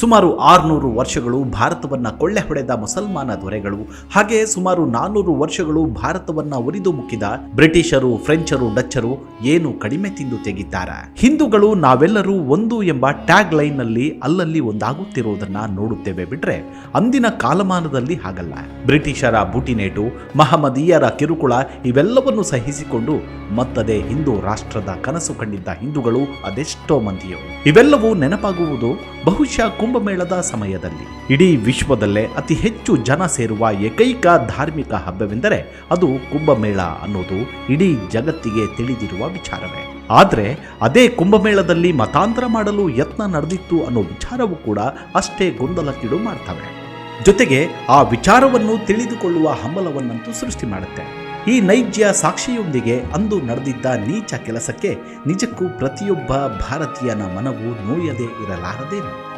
ಸುಮಾರು ಆರುನೂರು ವರ್ಷಗಳು ಭಾರತವನ್ನ ಕೊಳ್ಳೆ ಹೊಡೆದ ಮುಸಲ್ಮಾನ ದೊರೆಗಳು, ಹಾಗೆ ಸುಮಾರು ನಾನ್ನೂರು ವರ್ಷಗಳು ಭಾರತವನ್ನ ಒರಿದು ಮುಕ್ಕಿದ ಬ್ರಿಟಿಷರು, ಫ್ರೆಂಚರು, ಡಚ್ಚರು ಏನು ಕಡಿಮೆ ತಿಂದು ತೆಗಿದ್ದಾರೆ ಹಿಂದೂಗಳು ನಾವೆಲ್ಲರೂ ಒಂದು ಎಂಬ ಟ್ಯಾಗ್ ಲೈನ್ನಲ್ಲಿ ಅಲ್ಲಲ್ಲಿ ಒಂದಾಗುತ್ತಿರುವುದನ್ನ ನೋಡುತ್ತೇವೆ ಬಿಟ್ರೆ ಅಂದಿನ ಕಾಲಮಾನದಲ್ಲಿ ಹಾಗಲ್ಲ. ಬ್ರಿಟಿಷರ ಬುಟಿನೇಟು, ಮಹಮ್ಮದೀಯರ ಕಿರುಕುಳ ಇವೆಲ್ಲವನ್ನು ಸಹಿಸಿಕೊಂಡು ಮತ್ತದೆ ಹಿಂದೂ ರಾಷ್ಟ್ರದ ಕನಸು ಕಂಡಿದ್ದ ಹಿಂದೂಗಳು ಅದೆಷ್ಟೋ ಮಂದಿಯು ಇವೆಲ್ಲವೂ ನೆನಪಾಗುವುದು ಬಹುಶಃ ಕುಂಭಮೇಳದ ಸಮಯದಲ್ಲಿ ಇಡೀ ವಿಶ್ವದಲ್ಲೇ ಅತಿ ಹೆಚ್ಚು ಜನ ಸೇರುವ ಏಕೈಕ ಧಾರ್ಮಿಕ ಹಬ್ಬವೆಂದರೆ ಅದು ಕುಂಭಮೇಳ ಅನ್ನೋದು ಇಡೀ ಜಗತ್ತಿಗೆ ತಿಳಿದಿರುವ ವಿಚಾರವೇ. ಆದರೆ ಅದೇ ಕುಂಭಮೇಳದಲ್ಲಿ ಮತಾಂತರ ಮಾಡಲು ಯತ್ನ ನಡೆದಿತ್ತು ಅನ್ನೋ ವಿಚಾರವೂ ಕೂಡ ಅಷ್ಟೇ ಗೊಂದಲಕ್ಕೀಡು ಮಾಡ್ತವೆ ಜೊತೆಗೆ ಆ ವಿಚಾರವನ್ನು ತಿಳಿದುಕೊಳ್ಳುವ ಹಂಬಲವನ್ನಂತೂ ಸೃಷ್ಟಿ ಮಾಡುತ್ತೆ. ಈ ನೈಜ ಸಾಕ್ಷಿಯೊಂದಿಗೆ ಅಂದು ನಡೆದಿದ್ದ ನೀಚ ಕೆಲಸಕ್ಕೆ ನಿಜಕ್ಕೂ ಪ್ರತಿಯೊಬ್ಬ ಭಾರತೀಯನ ಮನವು ನೋಯದೇ ಇರಲಾರದೇನು?